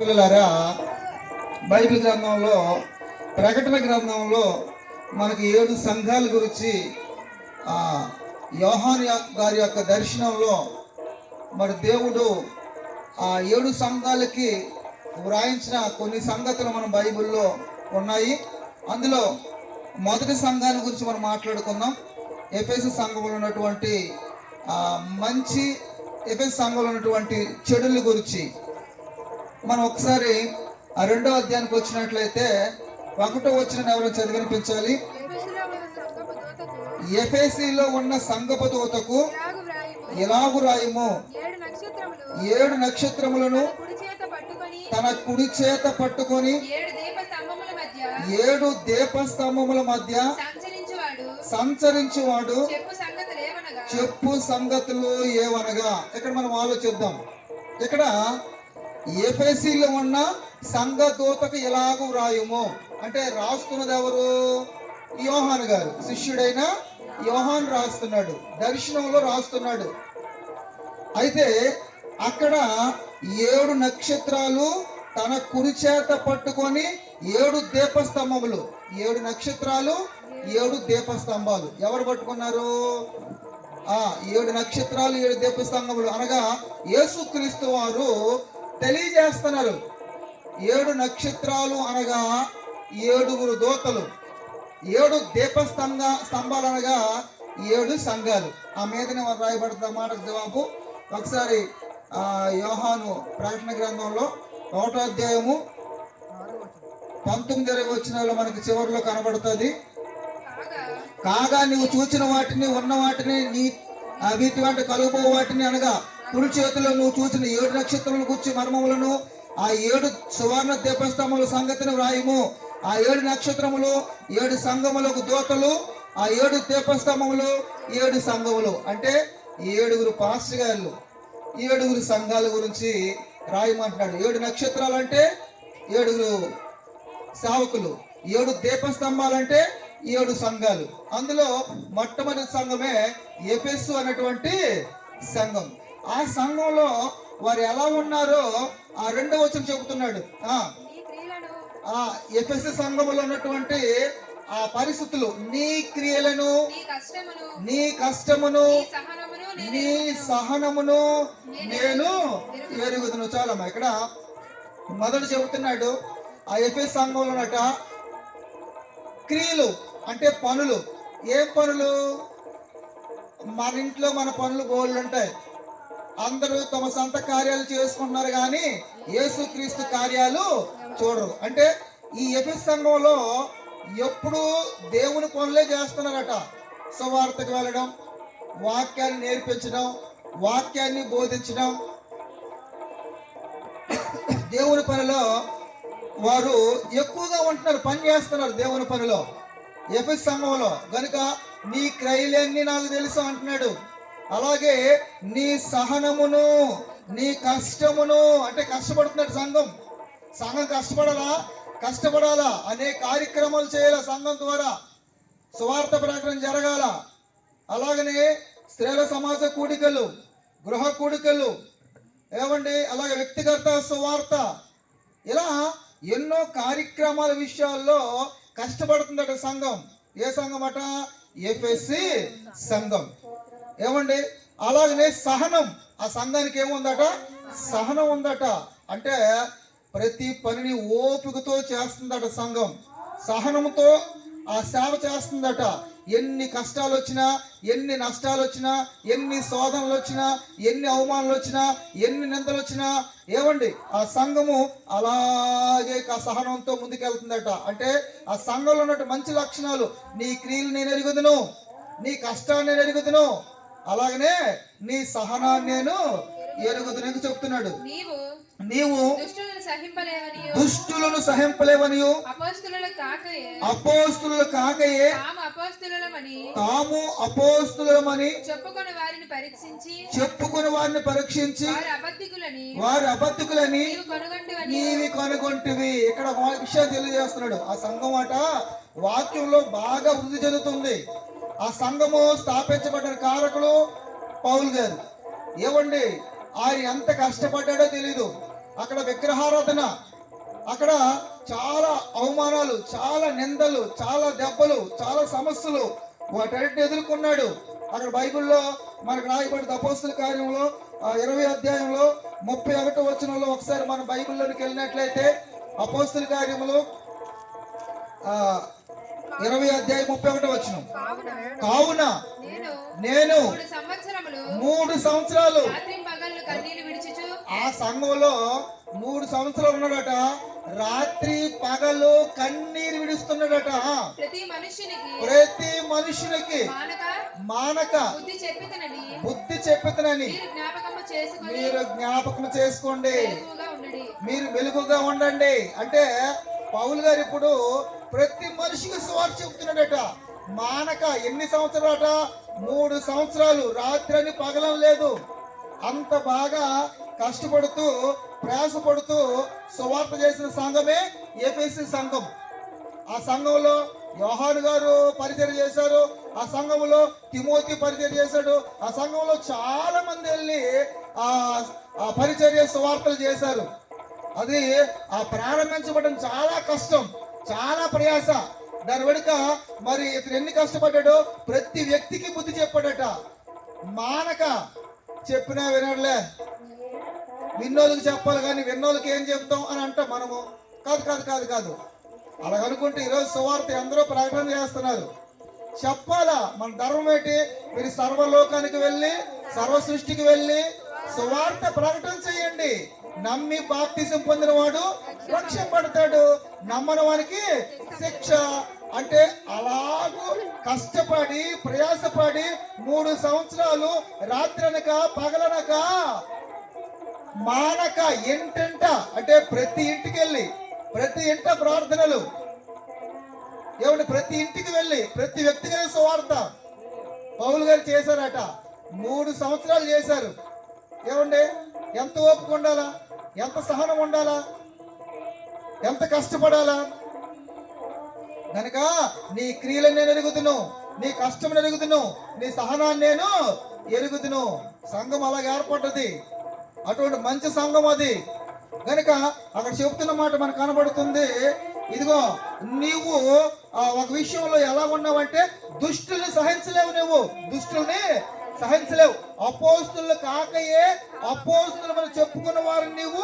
పిల్లలారా బైబిల్ గ్రంథంలో ప్రకటన గ్రంథంలో మనకి ఏడు సంఘాల గురించి యోహాన్ యొక్క- గారి యొక్క దర్శనంలో మరి దేవుడు ఆ ఏడు సంఘాలకి వ్రాయించిన కొన్ని సంగతులు మన బైబిల్లో ఉన్నాయి. అందులో మొదటి సంఘాన్ని గురించి మనం మాట్లాడుకుందాం. ఎఫెస్ సంఘంలో ఉన్నటువంటి మంచి ఎఫెస్ సంఘంలో ఉన్నటువంటి చెడుల గురించి. మనం ఒకసారి ఆ రెండో అధ్యాయానికి వచ్చినట్లయితే ఒకటో వచ్చిన ఎవరు చదివినిపించాలి? ఎఫెసులో ఉన్న ఎఫేసీలో ఉన్న సంగపు దూతకు ఇలాగు రాయము? ఏడు నక్షత్రములను తన కుడి చేత పట్టుకొని ఏడు దీప స్తంభముల మధ్య దీపస్తంభముల మధ్య సంచరించువాడు. చెప్పు సంగతులు ఏవనగా? ఇక్కడ మనం ఆలోచిద్దాం. ఇక్కడ ఎఫెసీలో ఉన్న సంఘ దూతకు ఎలాగూ వ్రాయము అంటే రాస్తున్నది ఎవరు యోహాన్ గారు. శిష్యుడైన యోహాన్ రాస్తున్నాడు. దర్శనంలో రాస్తున్నాడు. అయితే అక్కడ ఏడు నక్షత్రాలు తన కుడి చేత పట్టుకొని ఏడు దీపస్తంభములు. ఏడు నక్షత్రాలు ఏడు దీపస్తంభాలు. ఎవరు పట్టుకున్నారు? ఆ ఏడు నక్షత్రాలు ఏడు దీపస్తంభములు. అనగా యేసుక్రీస్తు వారు తెలియజేస్తున్నారు. ఏడు నక్షత్రాలు అనగా ఏడుగురు దూతలు ఏడు దీపస్తంభ స్తంభాలు అనగా ఏడు సంఘాలు. ఆ మీదనే రాయబడుతున్న మాట జవాబు ఒకసారి యోహాను ప్రకటన గ్రంథంలో ఒకటో అధ్యాయము పంతొమ్మిది ఇరవై వచ్చినాలో మనకి చివరిలో కనబడుతుంది. కాగా నీవు చూచిన వాటిని ఉన్న వాటిని నీ వీటి వంటి కలుగుబో వాటిని అనగా కుడి చేతిలో నువ్వు చూసిన ఏడు నక్షత్రములు గుర్చి మర్మములను ఆ ఏడు సువర్ణ దీపస్తంభముల సంగతిని వ్రాయము. ఆ ఏడు నక్షత్రములు ఏడు సంఘములకు దోతలు ఆ ఏడు దీపస్తంభములు ఏడు సంఘములు అంటే ఏడుగురు పాస్టర్ గారు ఏడుగురు సంఘాల గురించి రాయమంటున్నాడు. ఏడు నక్షత్రాలు అంటే ఏడుగురు సేవకులు ఏడు దీపస్తంభాలంటే ఏడు సంఘాలు. అందులో మొట్టమొదటి సంఘమే ఎఫెస్సు అనేటువంటి సంఘం. ఆ సంఘంలో వారు ఎలా ఉన్నారో ఆ రెండవ వచనం చెబుతున్నాడు. ఆ. ఎఫెస్ సంఘములో ఉన్నటువంటి ఆ పరిస్థితులు నీ క్రియలను నీ కష్టమును నీ కష్టమును నీ సహనమును నేను నీ సహనమును నేను ఎరుగుదును. చాలమ్మా ఇక్కడ మొదట చెబుతున్నాడు ఆ ఎఫ్ఎస్ సంఘంలో ఉన్నట క్రియలు అంటే పనులు. ఏం పనులు? మన ఇంట్లో మన పనులు గోళ్ళు ఉంటాయి. అందరూ తమ సొంత కార్యాలు చేసుకుంటున్నారు కానీ యేసుక్రీస్తు కార్యాలు చూడరు. అంటే ఈ ఎఫెస్ సంఘంలో ఎప్పుడు దేవుని పనులే చేస్తున్నారట. సువార్తకు వెళ్ళడం వాక్యాన్ని నేర్పించడం వాక్యాన్ని బోధించడం. దేవుని పనిలో వారు ఎక్కువగా ఉంటున్నారు పని చేస్తున్నారు దేవుని పనిలో. ఎఫెస్ సంఘంలో కనుక నీ క్రైలన్నీ నాకు తెలుసు అంటున్నాడు. అలాగే నీ సహనమును నీ కష్టమును అంటే కష్టపడుతున్నాడు సంఘం. సంఘం కష్టపడాలా? కష్టపడాలా? అనే కార్యక్రమాలు చేయాల సంఘం ద్వారా? సువార్త ప్రకటన జరగాల? అలాగనే స్త్రీల సమాజ కూడికలు గృహ కూడికలు ఏమండి? అలాగే వ్యక్తిగత సువార్త. ఇలా ఎన్నో కార్యక్రమాల విషయాల్లో కష్టపడుతుందట సంఘం. ఏ సంఘం అట ఎఫ్ఎస్సి సంఘం. ఏమండి? అలాగనే సహనం. ఆ సంఘానికి ఏముందట? సహనం ఉందట. అంటే ప్రతి పనిని ఓపికతో చేస్తుందట సంఘం. సహనంతో ఆ సేవ చేస్తుందట. ఎన్ని కష్టాలు వచ్చినా ఎన్ని నష్టాలు వచ్చినా ఎన్ని శోధనలు వచ్చినా ఎన్ని అవమానాలు వచ్చినా ఎన్ని నిందలు వచ్చినా ఏమండి? ఆ సంఘము అలాగే ఆ సహనంతో ముందుకెళ్తుందట. అంటే ఆ సంఘంలో ఉన్నట్టు మంచి లక్షణాలు. నీ క్రియలు నేను ఎరుగుదును నీ కష్టాన్ని నేను ఎరుగుదును అలాగనే నీ సహనాన్ని నేను ఎరుగుదును అని చెప్తున్నాడు. నీవు నీవు దుష్టులను సహింపలేవని అపోస్తులు కాకయే. తాము అపోస్తులమని. చెప్పుకొని వారిని పరీక్షించి. చెప్పుకుని వారిని పరీక్షించి వారి అబద్ధికులని. నీవు కనుగొంటివి. ఇక్కడ విషయం తెలియజేస్తున్నాడు. ఆ సంఘం అట వాక్యంలో బాగా వృద్ధి చెందుతుంది. ఆ సంఘము స్థాపించబడిన కారకులు పౌల్ గారు. ఏమండి ఆయన ఎంత కష్టపడ్డాడో తెలీదు. అక్కడ విగ్రహారాధన అక్కడ చాలా అవమానాలు చాలా నిందలు చాలా దెబ్బలు చాలా సమస్యలు వాటన్నిటిని ఎదుర్కొన్నాడు. అక్కడ బైబిల్లో మనకు రాయబడిన అపోస్తుల కార్యంలో ఇరవై అధ్యాయంలో ముప్పై ఒకటో వచనంలో ఒకసారి మన బైబిల్లోనికి వెళ్ళినట్లయితే అపోస్తుల కార్యములు ఇరవై అధ్యాయం ముప్పై ఒకటో వచనం. కావున నేను మూడు సంవత్సరాలు ఆ సంఘంలో మూడు సంవత్సరాలు ఉన్నాడట. రాత్రి పగలు కన్నీరు విడుస్తున్నాడట. ప్రతి మనుషునికి మానక బుద్ధి చెప్పితనని మీరు జ్ఞాపకం చేసుకోండి. మీరు వెలుగుగా ఉండండి. అంటే పౌలు గారు ఇప్పుడు ప్రతి మనిషికి సువార్త చెబుతున్నాడట మానక ఎన్ని సంవత్సరాలట? మూడు సంవత్సరాలు. రాత్రి అని పగలం లేదు. అంత బాగా కష్టపడుతూ ప్రయాసపడుతూ సువార్త చేసిన సంఘమే ఏపీసీ సంఘం. ఆ సంఘంలో యోహాను గారు పరిచయం చేశారు. ఆ సంఘంలో తిమోతి పరిచయం చేశాడు. ఆ సంఘంలో చాలా మంది వెళ్ళి ఆ ఆ పరిచర్య సువార్తలు చేశారు. అది ఆ ప్రారంభించబడడం చాలా కష్టం. చాలా ప్రయాస. దాని వెనుక మరి ఇతను ఎన్ని కష్టపడ్డాడో ప్రతి వ్యక్తికి బుద్ధి చెప్పాడట. మానక చెప్పినా వినడలే. విన్నోళ్ళకి చెప్పాలి కానీ విన్నోళ్ళకి ఏం చెప్తాం అని అంటాం మనము. కాదు కాదు కాదు కాదు. అలాగనుకుంటే ఈరోజు సువార్త అందరూ ప్రకటన చేస్తున్నారు. చెప్పాలా? మన ధర్మం ఏంటి? మీరు సర్వలోకానికి వెళ్ళి సర్వ సృష్టికి వెళ్ళి సువార్త ప్రకటన చేయండి. నమ్మి బాప్తిజం పొందిన వాడు రక్షపడతాడు నమ్మని వానికి శిక్ష. అంటే అలాగూ కష్టపడి ప్రయాసపడి మూడు సంవత్సరాలు రాత్రనక పగలనక మానక ఇంటింట అంటే ప్రతి ఇంటికి వెళ్ళి ప్రతి ఇంట ప్రార్థనలు. ఏమంటే ప్రతి ఇంటికి వెళ్ళి ప్రతి వ్యక్తిగా సువార్త. పౌలు గారు చేశారట. మూడు సంవత్సరాలు చేశారు. ఏమండి? ఎంత ఓపిక ఉండాలా? ఎంత సహనం ఉండాలా? ఎంత కష్టపడాలా? కనుక నీ క్రియలను నేను ఎరుగుతును నీ కష్టం ఎరుగుతును నీ సహనాన్ని నేను ఎరుగుతును సంఘం అలాగే ఏర్పడ్డది. అటువంటి మంచి సంఘం అది. కనుక అక్కడ చెప్తున్న మాట మనకు కనబడుతుంది. ఇదిగో నీవు ఆ, ఒక విషయంలో ఎలా ఉన్నావంటే దుష్టుల్ని సహించలేవు నువ్వు. దుష్టుల్ని సహించలేవు. అపోస్తులు కాకయే అపోస్తులు మనం చెప్పుకున్న వారు నీవు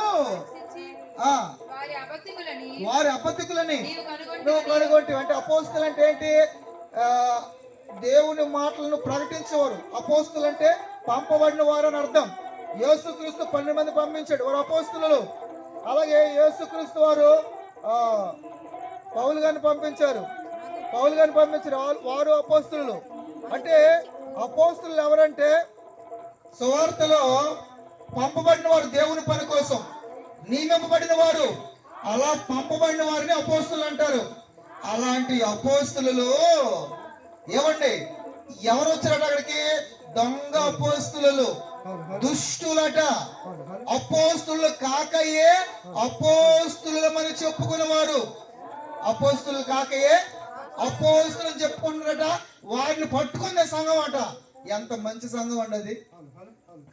వారి అబద్ధికులని కనుగొంటే నువ్వు కనుగొంటే అంటే అపోస్తులు అంటే ఏంటి? ఆ, దేవుని మాటలను ప్రకటించేవారు. అపోస్తులు అంటే పంపబడిన వారు అని అర్థం. యేసుక్రీస్తు పన్నెండు మంది పంపించాడు. వారు అపోస్తులు. అలాగే యేసుక్రీస్తు వారు ఆ, పౌలు గారిని పంపించారు. పౌలు గారిని పంపించారు. వారు అపోస్తులు. అంటే అపోస్తులు ఎవరంటే సువార్తలో పంపబడిన వారు దేవుని పని కోసం నియమింపబడిన వారు. అలా పంపబడిన వారిని అపోస్తులు అంటారు. అలాంటి అపోస్తులలో ఏమండి? ఎవరు వచ్చారట అక్కడికి? దొంగ అపోస్తులు దుష్టులట. అపోస్తులు కాకయే అపోస్తులమని చెప్పుకునేవారు. అపోస్తులు కాకయే అపోస్తులు చెప్పుకుంటారట. వారిని పట్టుకునే సంఘం అట. ఎంత మంచి సంఘం అండి అది.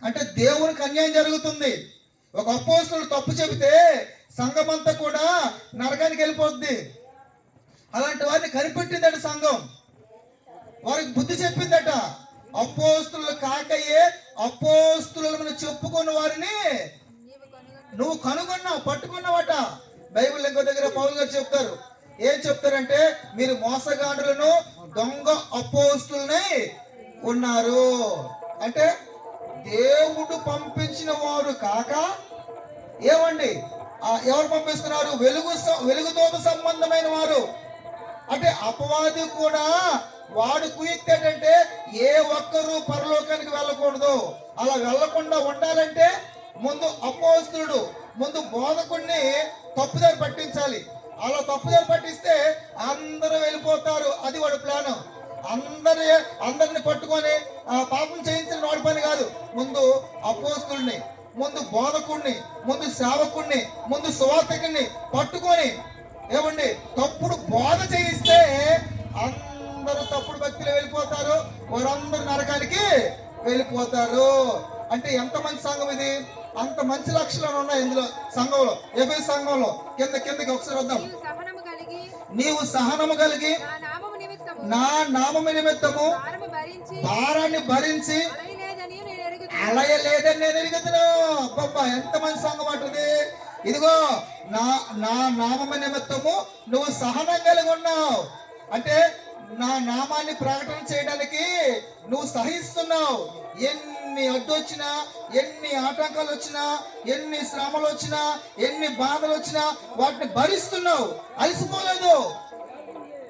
అంటే దేవునికి అన్యాయం జరుగుతుంది. ఒక అపోస్తులు తప్పు చెబితే సంఘం అంతా కూడా నరకానికి వెళ్ళిపోద్ది. అలాంటి వారిని కనిపెట్టిందట సంఘం. వారికి బుద్ధి చెప్పిందట. అపోస్తులు కాకయే అపోస్తులను చెప్పుకున్న వారిని నువ్వు కనుగొన్నావు పట్టుకున్నావట. బైబిల్ ఇంకో దగ్గర పౌరులు గారు చెప్తారు. ఏం చెప్తారంటే మీరు మోసగాండులను దొంగ అపోస్తుల్ని ఉన్నారు. అంటే దేవుడు పంపించిన వారు కాక ఏమండి? ఎవరు పంపిస్తున్నారు? వెలుగు వెలుగుతో సంబంధమైన వారు. అంటే అపవాది కూడా వాడు కుయుక్తి ఏ ఒక్కరూ పరలోకానికి వెళ్ళకూడదు. అలా వెళ్ళకుండా ఉండాలంటే ముందు అపోస్తుడు ముందు బోధకుడిని తప్పుదారి పట్టించాలి. అలా తప్పుదారి పట్టిస్తే అందరూ వెళ్ళిపోతారు. అది వాడు ప్లాన్. అందరి అందరిని పట్టుకొని ఆ పాపం చేయించిన వాడి పని కాదు. ముందు అపోస్తుల్ని ముందు బోధకుడిని ముందు సేవకుడిని ముందు సువార్తకుడిని పట్టుకొని ఏమండి తప్పుడు బోధ చేయిస్తే అందరూ తప్పుడు భక్తులు వెళ్ళిపోతారు. వారందరూ నరకానికి వెళ్ళిపోతారు. అంటే ఎంత మంచి సంఘం ఇది? అంత మంచి లక్షణాలు ఉన్నాయి ఇందులో సంఘంలో. ఎఫ్ఐ సంఘంలో. కింద కిందకి ఒకసారి వద్దాం. నీవు సహనము కలిగి నా నామము నిమిత్తము. భారాన్ని భరించి అలయలేదని నేను ఎరుగుదు అలయలేదని నేను ఎరుగుతున్నా. అబ్బబ్బా ఎంత మంచి సంఘం అంటుంది ఇదిగో నా నా నామము నిమిత్తము నువ్వు సహనం కలిగి ఉన్నావు. అంటే నా నామాన్ని ప్రకటన చేయడానికి నువ్వు సహిస్తున్నావు. ఎన్ని ఎన్ని అడ్డొచ్చినా ఎన్ని ఆటంకాలు వచ్చినా ఎన్ని శ్రమలు వచ్చినా ఎన్ని బాధలు వచ్చినా వాటిని భరిస్తున్నావు. అలసిపోలేదు.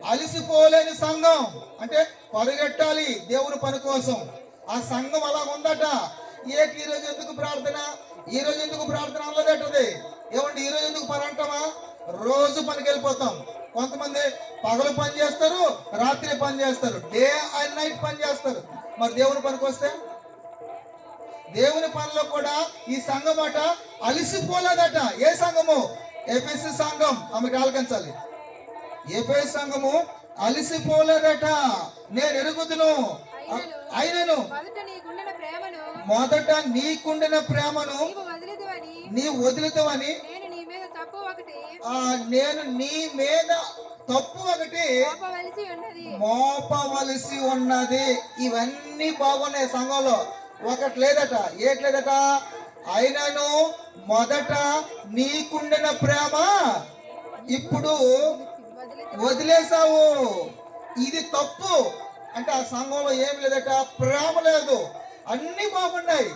అలసిపోలేని సంఘం. అంటే పరుగెట్టాలి దేవుని పని కోసం. ఆ సంఘం అలా ఉందట. ఏటి ఈ రోజు ఎందుకు ప్రార్థన? ఈ రోజు ఎందుకు ప్రార్థన అనలేదటది? ఏమండి ఈ రోజు ఎందుకు పని అంటామా? రోజు పనికి వెళ్ళిపోతాం కొంతమంది పగలు పని చేస్తారు రాత్రి పని చేస్తారు డే అండ్ నైట్ పని చేస్తారు. మరి దేవుని పనికి వస్తే దేవుని పనిలో కూడా ఈ సంఘం అట అలసిపోలేదట. ఏ సంఘము? ఎపిసి సంఘం. ఆమెకు ఆలకించాలి ఏపే సంఘము అలసిపోలేదట. నేను ఎరుగుదును. అయినను. మొదట నీకుండిన ప్రేమను నీ వదులుతావని నేను నీ మీద తప్పు ఒకటి ఆ, నేను నీ మీద తప్పు ఒకటి కోపవలసి ఉన్నది. మోపవలసి ఉన్నది. ఇవన్నీ బాగున్నాయి సంఘంలో. ఒకటి లేదట ఏటి లేదట? అయినను మొదట నీకుండిన ప్రేమ ఇప్పుడు వదిలేసావు ఇది తప్పు. అంటే ఆ సంఘంలో ఏం లేదట? ప్రేమ లేదు. అన్ని బాగున్నాయి.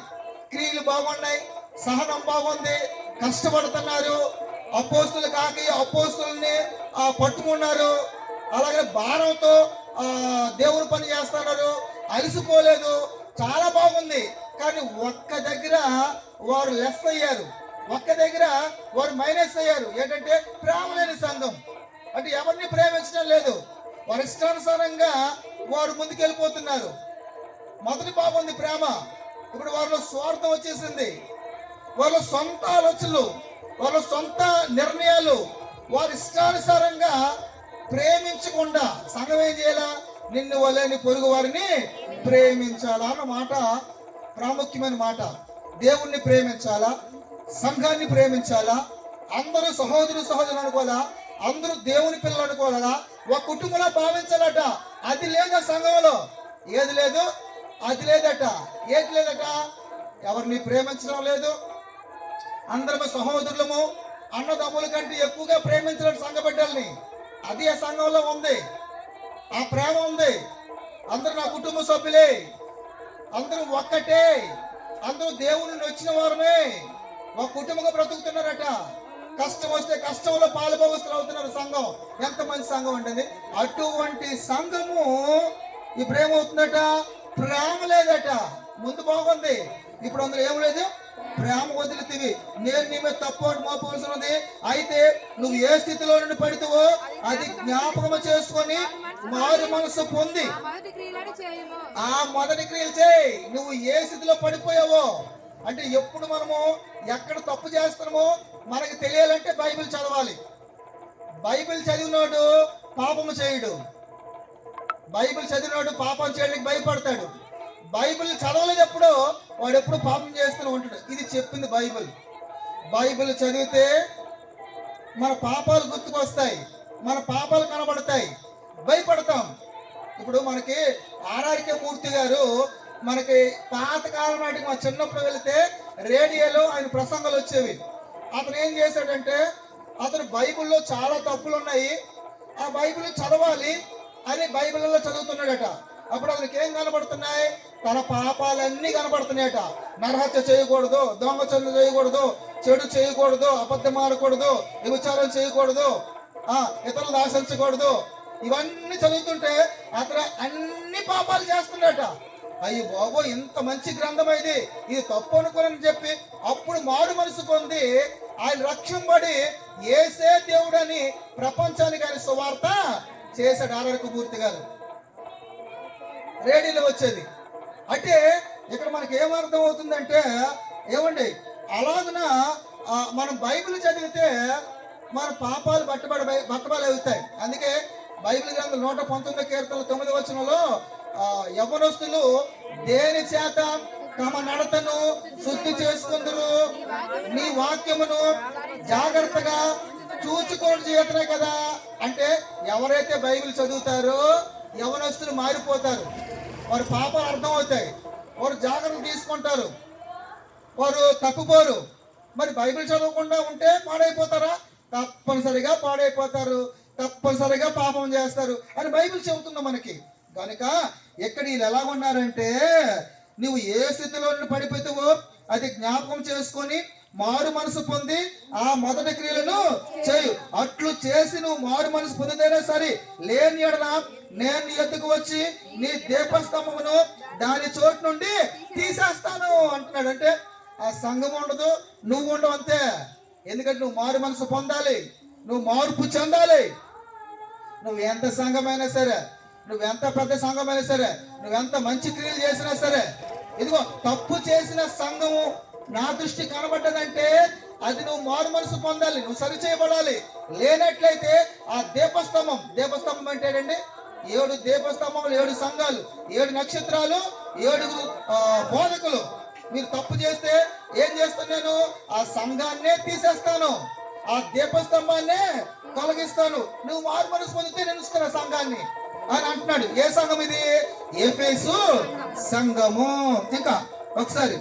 క్రియలు బాగున్నాయి. సహనం బాగుంది. కష్టపడుతున్నారు. అపోస్తులు కాకి అపోస్తుల్ని ఆ, పట్టుకున్నారు. అలాగే భారంతో దేవుడు దేవుని పని చేస్తున్నారు. అలసిపోలేదు. చాలా బాగుంది. కానీ ఒక్క దగ్గర వారు లెస్ అయ్యారు. ఒక్క దగ్గర వారు మైనస్ అయ్యారు. ఏంటంటే ప్రేమ లేని సంఘం. అంటే ఎవరిని ప్రేమించడం లేదు. వారి ఇష్టానుసారంగా వారు ముందుకెళ్ళిపోతున్నారు. మొదటి బాగుంది ప్రేమ. ఇప్పుడు వారిలో స్వార్థం వచ్చేసింది. వాళ్ళ సొంత ఆలోచనలు వాళ్ళ సొంత నిర్ణయాలు వారి ఇష్టానుసారంగా ప్రేమించకుండా సంఘం ఏం చేయాలా? నిన్ను వలేని పొరుగు వారిని ప్రేమించాలా అన్న మాట ప్రాముఖ్యమైన మాట. దేవుణ్ణి ప్రేమించాలా? సంఘాన్ని ప్రేమించాలా? అందరూ సహోదరు సహోదరులు అనుకోవాలా? అందరూ దేవుని పిల్లలు అనుకోవాలా? ఒక కుటుంబంలో భావించాలట. అది లేదా సంఘంలో? ఏది లేదు అది లేదట. ఏది లేదట? ఎవరిని ప్రేమించడం లేదు. అందరము సహోదరులము అన్నదమ్ముల కంటే ఎక్కువగా ప్రేమించడం సంఘ బిడ్డల్ని. అది ఆ సంఘంలో ఉంది. ఆ ప్రేమ ఉంది. అందరూ నా కుటుంబ సభ్యులే. అందరూ ఒక్కటే. అందరూ దేవుని నుండి వచ్చిన వారమే. ఒక కుటుంబంగా బ్రతుకుతున్నారట. కష్టం వస్తే కష్టంలో పాలుభవస్తులు అవుతున్నారు సంఘం. ఎంత మంచి సంఘం ఉంటుంది అటువంటి సంఘము ఇప్పుడు ఏమవుతుందట ప్రేమ లేదట. ముందు బాగుంది. ఇప్పుడు అందులో ఏం లేదు? ప్రేమ వదిలితివి. నేను నీ మీద తప్పు ఒకటి మోపవలసినది. అయితే నువ్వు ఏ స్థితిలో నుండి పడితేవో అది జ్ఞాపకం చేసుకొని మారు మనసు పొంది. ఆ మొదటి క్రియలు చేయి. నువ్వు ఏ స్థితిలో పడిపోయావో. అంటే ఎప్పుడు మనము ఎక్కడ తప్పు చేస్తున్నామో మనకి తెలియాలంటే బైబిల్ చదవాలి. బైబిల్ చదివినోడు పాపము చేయడు. బైబిల్ చదివినోడు పాపం చేయడానికి భయపడతాడు. బైబిల్ చదవలేదు ఎప్పుడో వాడు ఎప్పుడు పాపం చేస్తూనే ఉంటాడు. ఇది చెప్పింది బైబిల్. బైబిల్ చదివితే మన పాపాలు గుర్తుకొస్తాయి. మన పాపాలు కనబడతాయి. భయపడతాం. ఇప్పుడు మనకి ఆరాడికే మూర్తి గారు మనకి పాతకాలం నాటికి మా చిన్నప్పుడు వెళితే రేడియోలో ఆయన ప్రసంగాలు వచ్చేవి. అతను ఏం చేశాడంటే అతను బైబిల్లో చాలా తప్పులు ఉన్నాయి ఆ బైబిల్ చదవాలి. అని బైబిల్లో చదువుతున్నాడట. అప్పుడు అతనికి ఏం కనబడుతున్నాయి? తన పాపాలన్నీ కనబడుతున్నాయట. నరహత్య చేయకూడదు దొంగచందు చేయకూడదు చెడు చేయకూడదు అబద్ధం ఆడకూడదు విచారం చేయకూడదు ఆ ఇతరులు ఆశించకూడదు. ఇవన్నీ చదువుతుంటే అతను అన్ని పాపాలు చేస్తున్నాడట. అయ్యి బాబో ఇంత మంచి గ్రంథం ఇది. ఇది తప్పు అనుకోనని చెప్పి అప్పుడు మారు మనసు పొంది ఆయన రక్షంబడి ఏసే దేవుడని ప్రపంచానికి ఆయన సువార్త చేసే ఆరరకు పూర్తి కాదు రేడియోలో వచ్చేది. అంటే ఇక్కడ మనకి ఏమర్థం అవుతుందంటే ఏమండి అలాగున మనం బైబిల్ చదివితే మన పాపాలు బట్టబడి బట్టబడి అవుతాయి. అందుకే బైబిల్ గ్రంథం నూట పంతొమ్మిది కీర్తనలు తొమ్మిది వచనంలో యవనస్తులు దేని చేత తమ నడతను శుద్ధి చేసుకుందరు? నీ వాక్యమును జాగ్రత్తగా చూచుకోండి చేతనే కదా. అంటే ఎవరైతే బైబిల్ చదువుతారో యవనస్తులు మారిపోతారు. వారి పాపాలు అర్థం అవుతాయి వారు జాగ్రత్తలు తీసుకుంటారు. వారు తప్పుపోరు. మరి బైబిల్ చదవకుండా ఉంటే పాడైపోతారా? తప్పనిసరిగా పాడైపోతారు. తప్పనిసరిగా పాపం చేస్తారు అని బైబిల్ చెబుతుంది మనకి. కనుక ఇక్కడ వీళ్ళు ఎలా ఉన్నారంటే నువ్వు ఏ స్థితిలో పడిపోతావో అది జ్ఞాపకం చేసుకొని మారు మనసు పొంది ఆ మొదటి క్రియలను చేయు. అట్లు చేసి నువ్వు మారు మనసు పొందితేనే సరే. లేని ఎడల నేను నీ ఎద్దుకు వచ్చి నీ దీపస్తంభమును దాని చోటు నుండి తీసేస్తాను అంటున్నాడు. అంటే ఆ సంఘం ఉండదు నువ్వు ఉండవు అంతే. ఎందుకంటే నువ్వు మారు మనసు పొందాలి. నువ్వు మార్పు చెందాలి. నువ్వు ఎంత సంఘమైనా సరే నువ్వు ఎంత పెద్ద సంఘమైనా సరే నువ్వెంత మంచి క్రియలు చేసినా సరే ఇదిగో తప్పు చేసిన సంఘము నా దృష్టి కనబడ్డదంటే అది నువ్వు మారు మనసు పొందాలి నువ్వు సరి చేయబడాలి. లేనట్లయితే ఆ దీపస్తంభం దీపస్తంభం అంటే ఏంటండి? ఏడు దీపస్తంభములు ఏడు సంఘాలు ఏడు నక్షత్రాలు ఏడుగురు బోధకులు. మీరు తప్పు చేస్తే ఏం చేస్తున్నాను నేను? ఆ సంఘాన్నే తీసేస్తాను. ఆ దీపస్తంభాన్నే తొలగిస్తాను. నువ్వు మారు మనసు పొందితే నేను ఆ సంఘాన్ని అని అంటున్నాడు. ఏ సంఘం ఇది? ఏపేసు సంఘము. ఇంకా ఒకసారి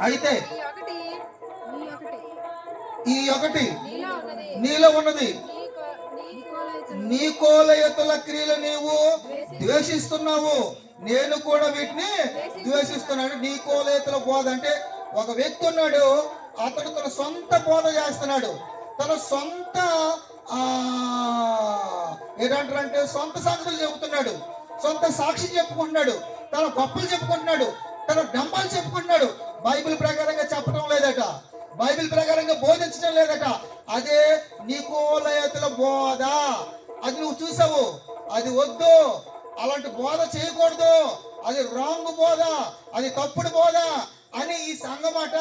అయితే ఈ ఒకటి నీలో ఉన్నది. నీ కోలయతుల. క్రియలు నీవు ద్వేషిస్తున్నావు. నేను కూడా వీటిని ద్వేషిస్తున్నాను. నీ కోలయతుల బోధ అంటే ఒక వ్యక్తి ఉన్నాడు. అతడు తన సొంత బోధ చేస్తున్నాడు. తన సొంత ఆ ఏంటంటారంటే సొంత సంగతులు చెబుతున్నాడు. సొంత సాక్షి చెప్పుకుంటున్నాడు. తన గొప్పలు చెప్పుకుంటున్నాడు. తన డంబాలు చెప్పుకుంటున్నాడు. బైబిల్ ప్రకారంగా చెప్పడం లేదట. బైబిల్ ప్రకారంగా బోధించడం లేదట. అదే నికోలయతుల బోధ. అది నువ్వు చూసావు. అది వద్దు. అలాంటి బోధ చేయకూడదు. అది రాంగ్ బోధ. అది తప్పుడు బోధ అని ఈ సంఘమాట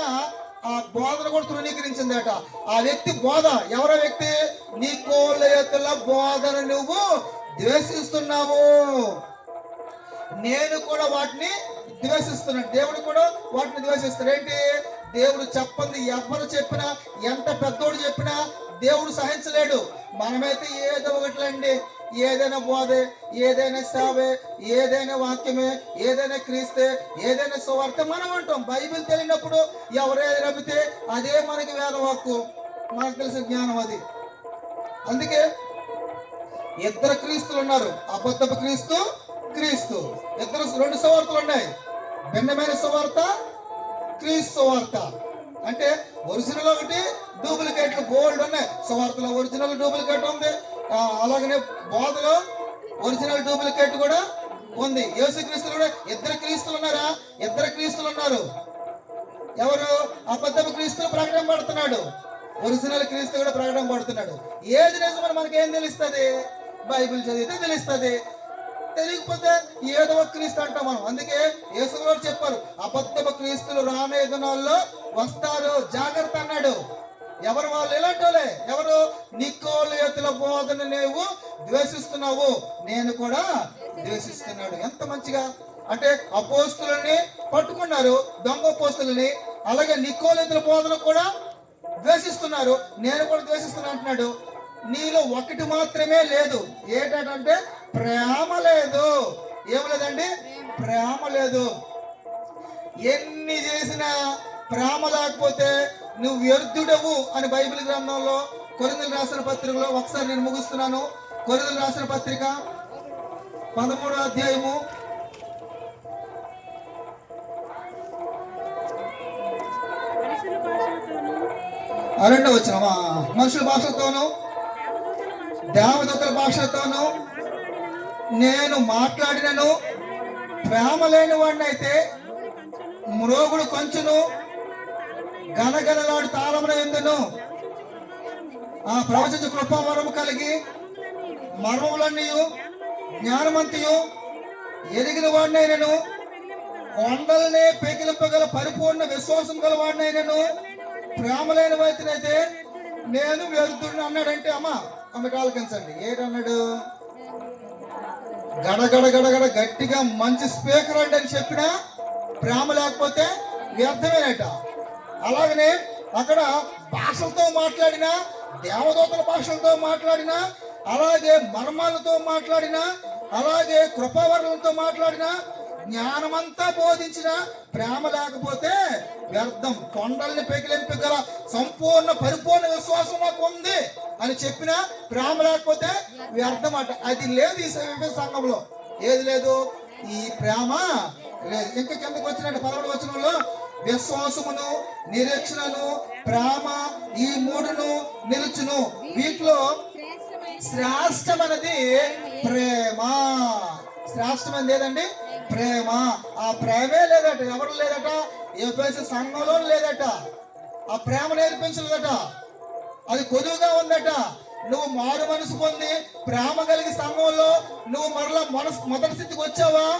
ఆ బోధను కూడా తృణీకరించిందట. ఆ వ్యక్తి బోధ. ఎవరో వ్యక్తి? నికోలయతుల బోధను నువ్వు ద్వేషిస్తున్నావు. నేను కూడా వాటిని ద్వేషిస్తున్నాను దేవుడు కూడా వాటిని ద్వేషిస్తాడు ఏంటి? దేవుడు చెప్పంది ఎవరు చెప్పినా ఎంత పెద్దోడు చెప్పినా దేవుడు సహించలేడు. మనమైతే ఏదో ఒకటిలండి. ఏదైనా బోధే ఏదైనా సేవే ఏదైనా వాక్యమే ఏదైనా క్రీస్తే ఏదైనా సువార్త మనం అంటాం. బైబిల్ తెలియనప్పుడు ఎవరేది నమ్మితే అదే మనకి వేద వాక్కు మనకు తెలిసిన జ్ఞానం అది. అందుకే ఇద్దరు క్రీస్తులు ఉన్నారు. అబద్ధపు క్రీస్తు క్రీస్తు. ఇద్దరు రెండు సువార్తలు ఉన్నాయి. భిన్నమైన సువార్త క్రీస్తు సువార్త. అంటే ఒరిజినల్ ఒకటి డూప్లికేట్లు గోల్డ్ ఉన్నాయి. సువార్తలో ఒరిజినల్ డూప్లికేట్ ఉంది. అలాగనే బోధలో ఒరిజినల్ డూప్లికేట్ కూడా ఉంది. యేసు క్రీస్తులు కూడా ఇద్దరు క్రీస్తులు ఉన్నారా? ఇద్దరు క్రీస్తులు ఉన్నారు. ఎవరు? అబద్ధపు క్రీస్తు ప్రకటన పడుతున్నాడు. ఒరిజినల్ క్రీస్తు కూడా ప్రకటన పడుతున్నాడు. ఏది నిజమని మనకేం తెలుస్తుంది? బైబిల్ చదివితే తెలుస్తుంది. తెలియకపోతే ఏదో ఒక క్రీస్తు అంటాం మనం. అందుకే యేసుగారు చెప్పారు అబద్ధపు క్రీస్తులు రానే దినాల్లో వస్తారు. జాగ్రత్త అన్నాడు. ఎవరు వాళ్ళు? ఇలాంటి వాళ్ళే. ఎవరు? నికోలేతుల ఎత్తుల బోధన నీవు ద్వేషిస్తున్నావు. నేను కూడా ద్వేషిస్తున్నాడు. ఎంత మంచిగా? అంటే అపోస్తులని పట్టుకున్నారు దొంగ పోస్తులని అలాగే నికోలేతుల బోధన కూడా ద్వేషిస్తున్నారు. నేను కూడా ద్వేషిస్తున్నా అంటున్నాడు. నీలో ఒకటి మాత్రమే లేదు. ఏంటంటే ప్రేమ లేదు. ఏం లేదండి? ప్రేమ లేదు. ఎన్ని చేసినా ప్రేమ లేకపోతే నువ్వు వ్యర్థుడవు అని బైబిల్ గ్రంథంలో కొరిందలు రాసిన పత్రికలో ఒకసారి నేను ముగిస్తున్నాను. కొరిందలు రాసిన పత్రిక పదమూడో అధ్యాయము. రెండో వచ్చిన మనుషుల భాషతోనూ దేవదత్తుల భాషతోనూ నేను మాట్లాడినను. ప్రేమ లేని వాడినైతే మ్రోగుడు కొంచెను. గనగనలాడు తాళమున ఎందును. ఆ ప్రవచించ కృపావరము కలిగి మర్మములన్నీ జ్ఞానమంతియు ఎరిగిన వాడినైనను. కొండలనే పెకిలింపగల పరిపూర్ణ విశ్వాసం గల వాడినైనను. ప్రేమ లేని వాడినైతే నేను వెళ్తున్నా అన్నాడంటే అమ్మ ఆమె కాలకించండి ఏంటన్నాడు? గడగడ గడగడ గట్టిగా మంచి స్పీకర్ అండి అని చెప్పినా ప్రేమ లేకపోతే వ్యర్థమేనట అలాగనే అక్కడ భాషలతో మాట్లాడినా దేవదూతల భాషలతో మాట్లాడినా అలాగే మర్మాలతో మాట్లాడినా అలాగే కృపావరణలతో మాట్లాడినా జ్ఞానమంతా బోధించిన ప్రేమ లేకపోతే వ్యర్థం. కొండల్ని పెగిలింపగల సంపూర్ణ పరిపూర్ణ విశ్వాసం నాకు ఉంది అని చెప్పిన ప్రేమ లేకపోతే వ్యర్థం అట. అది లేదు ఈ సంఘంలో. ఏది లేదు? ఈ ప్రేమ లేదు. ఇంకా కిందకు వచ్చినట్టు పదకొండు వచనంలో విశ్వాసమును నిరీక్షణను ప్రేమ ఈ మూడును నిలుచును. వీటిలో శ్రేష్టమైనది ప్రేమ. శ్రేష్టమైనది ఏదండి? ప్రేమ. ఆ ప్రేమే లేదట ఎవరు లేదట? ఎఫ్ఎస్ సంఘంలో లేదట. ఆ ప్రేమ నేర్పించలేదట. అది కొదువుగా ఉందట. నువ్వు మారు మనసు పొంది ప్రేమ కలిగి సంఘంలో నువ్వు మరలా మనసు మొదటి స్థితికి వచ్చావా?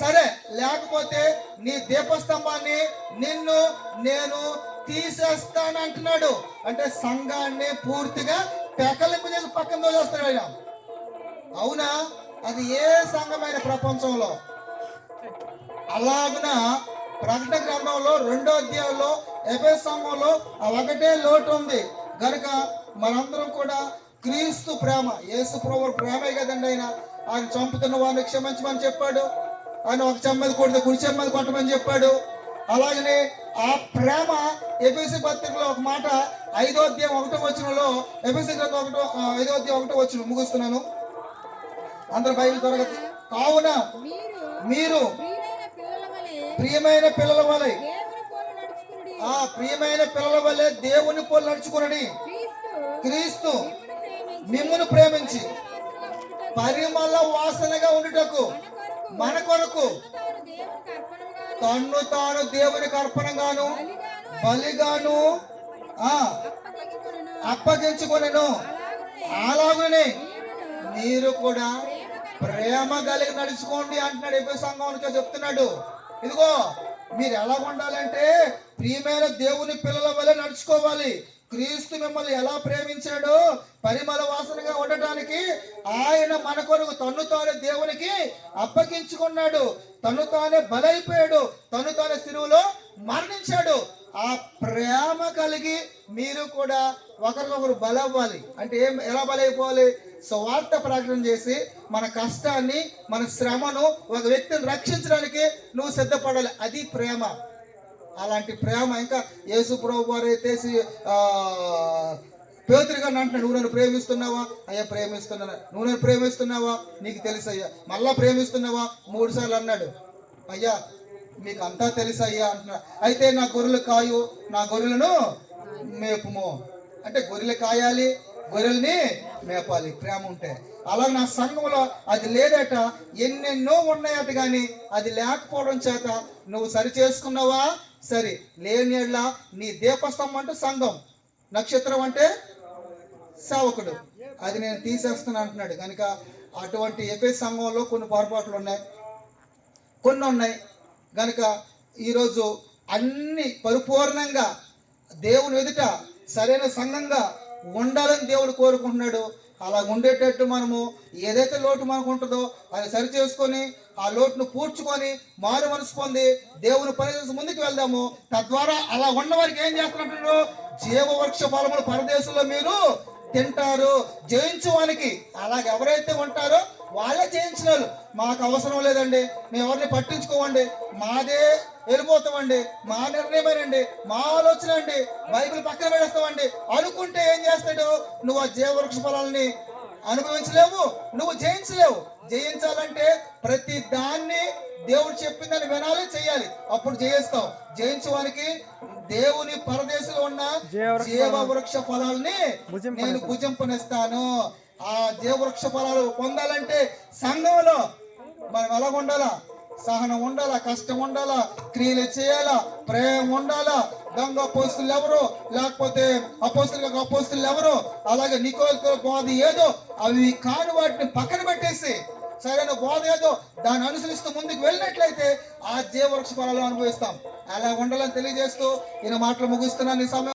సరే లేకపోతే నీ దీపస్తంభాన్ని నిన్ను నేను తీసేస్తానంటున్నాడు. అంటే సంఘాన్ని పూర్తిగా పెకలింపు చేసి పక్కన తోసేస్తాడు ఆయన. అవునా? అది ఏ సంఘమైన ప్రపంచంలో? అలాగిన ప్రకటన గ్రంథంలో రెండో అధ్యాయంలో ఎఫే సంఘంలో ఒకటే లోటు ఉంది. గనుక మనందరం కూడా క్రీస్తు ప్రేమ యేసు ప్రభు ప్రేమే కదండి ఆయన. ఆయన చంపుతున్న వారిని క్షమించమని చెప్పాడు. ఆయన ఒక చెమ్మది కొడితే కుడి చెమ్మది కొట్టమని చెప్పాడు. అలాగనే ఆ ప్రేమ ఎఫెసి పత్రికలో ఒక మాట ఐదో అధ్యాయం ఒకటో వచనంలో ఎపిసి గ్రంథం ఒకటో ఐదో అధ్యాయం ఒకటో వచ్చిన ముగుస్తున్నాను. అందరు బయలు తరగతి కావున మీరు ప్రియమైన పిల్లల వలె ఆ ప్రియమైన పిల్లల వలె దేవుని పోలు నడుచుకునడి. క్రీస్తు మిమ్మును ప్రేమించి పరిమళ వాసనగా ఉండుటకు మన కొరకు తన్ను తాను దేవునికి అర్పణగాను బలిగాను ఆ అప్పగించుకొనును. అలాగునే మీరు కూడా ప్రేమ కలిగి నడుచుకోండి అంటున్నాడు ఎప్పుడు సంఘానికి చెప్తున్నాడు. ఇదిగో మీరు ఎలా ఉండాలంటే ప్రియమైన దేవుని పిల్లల వల్ల నడుచుకోవాలి. క్రీస్తు మిమ్మల్ని ఎలా ప్రేమించాడో పరిమళ వాసనగా ఉండటానికి ఆయన మన కొరకు తన్ను తానే దేవునికి అప్పగించుకున్నాడు. తను తానే బలైపోయాడు. తను తానే సిరువులో మరణించాడు. ఆ ప్రేమ కలిగి మీరు కూడా ఒకరికొకరు బలవ్వాలి. అంటే ఏం ఎలా బలైపోవాలి? స్వార్థ ప్రకటన చేసి మన కష్టాన్ని మన శ్రమను ఒక వ్యక్తిని రక్షించడానికి నువ్వు సిద్ధపడాలి. అది ప్రేమ. అలాంటి ప్రేమ ఇంకా యేసు ప్రభు వారు అయితే పేతురుగా అంటున్నాడు నువ్వు నన్ను ప్రేమిస్తున్నావా? అయ్యా ప్రేమిస్తున్నాను. నువ్వు నన్ను ప్రేమిస్తున్నావా? నీకు తెలుసు అయ్యా మళ్ళా ప్రేమిస్తున్నావా? మూడు సార్లు అన్నాడు. అయ్యా మీకు అంతా తెలుసు అయ్యా అంటున్నా. అయితే నా గొర్రెలు కాయు నా గొర్రెలను మేపుము. అంటే గొర్రెలు కాయాలి గొర్రెల్ని మేపాలి. ప్రేమ ఉంటే. అలాగే నా సంఘంలో అది లేదట. ఎన్నెన్నో ఉన్నాయట కానీ అది లేకపోవడం చేత నువ్వు సరి చేసుకున్నావా? సరే. లేని నీ దీపస్తంభం అంటే సంఘం. నక్షత్రం అంటే సేవకుడు. అది నేను తీసేస్తున్నాను అంటున్నాడు. కనుక అటువంటి ఎఫే సంఘంలో కొన్ని పొరపాట్లు ఉన్నాయి. కొన్ని ఉన్నాయి. కనుక ఈరోజు అన్ని పరిపూర్ణంగా దేవుని ఎదుట సరైన సంఘంగా ఉండాలని దేవుడు కోరుకుంటున్నాడు. అలా ఉండేటట్టు మనము ఏదైతే లోటు మనకు ఉంటుందో అది సరి చేసుకొని ఆ లోటును పూడ్చుకొని మారు మనసు పొంది దేవుని పని ముందుకు వెళ్దాము. తద్వారా అలా ఉన్న వారికి ఏం చేస్తున్నట్టు జీవవృక్ష ఫలములు పరదేశంలో మీరు తింటారు. జయించువానికి అలాగ ఎవరైతే ఉంటారో వాళ్ళే వాళ్ళు మాకు అవసరం లేదండి. మేము ఎవరిని పట్టించుకోమండి మాదే వెళ్ళిపోతామండి. మా నిర్ణయమేనండి. మా ఆలోచన అండి. బైబిల్ పక్కన పెడేస్తామండి. అనుకుంటే ఏం చేస్తాడు? నువ్వు ఆ జీవవృక్ష ఫలాల్ని అనుభవించలేవు. నువ్వు జయించలేవు. జయించాలంటే ప్రతి దాన్ని దేవుడు చెప్పిందని వినాలి చేయాలి అప్పుడు జయిస్తావు జయించడానికి దేవుని పరదేశంలో ఉన్న జీవవృక్ష ఫలాల్ని నేను భుజింపనిస్తాను. ఆ జీవవృక్ష ఫలాలు పొందాలంటే సంఘంలో మనం ఎలా ఉండాలా? సహనం ఉండాలా? కష్టం ఉండాలా? క్రియలు చేయాలా? ప్రేమ ఉండాలా? దొంగ అపోస్తులు ఎవరు? లేకపోతే అపోస్తులు అపోస్తులు ఎవరు? అలాగే నికోల్కో బోధ ఏదో? అవి కాని వాటిని పక్కన పెట్టేసి సరైన బోధ ఏదో? దాన్ని అనుసరిస్తూ ముందుకు వెళ్ళినట్లయితే ఆ జీవవృక్ష ఫలాలు అనుభవిస్తాం. అలా ఉండాలని తెలియజేస్తూ ఈయన మాటలు ముగిస్తున్నాను. ఈ సమయం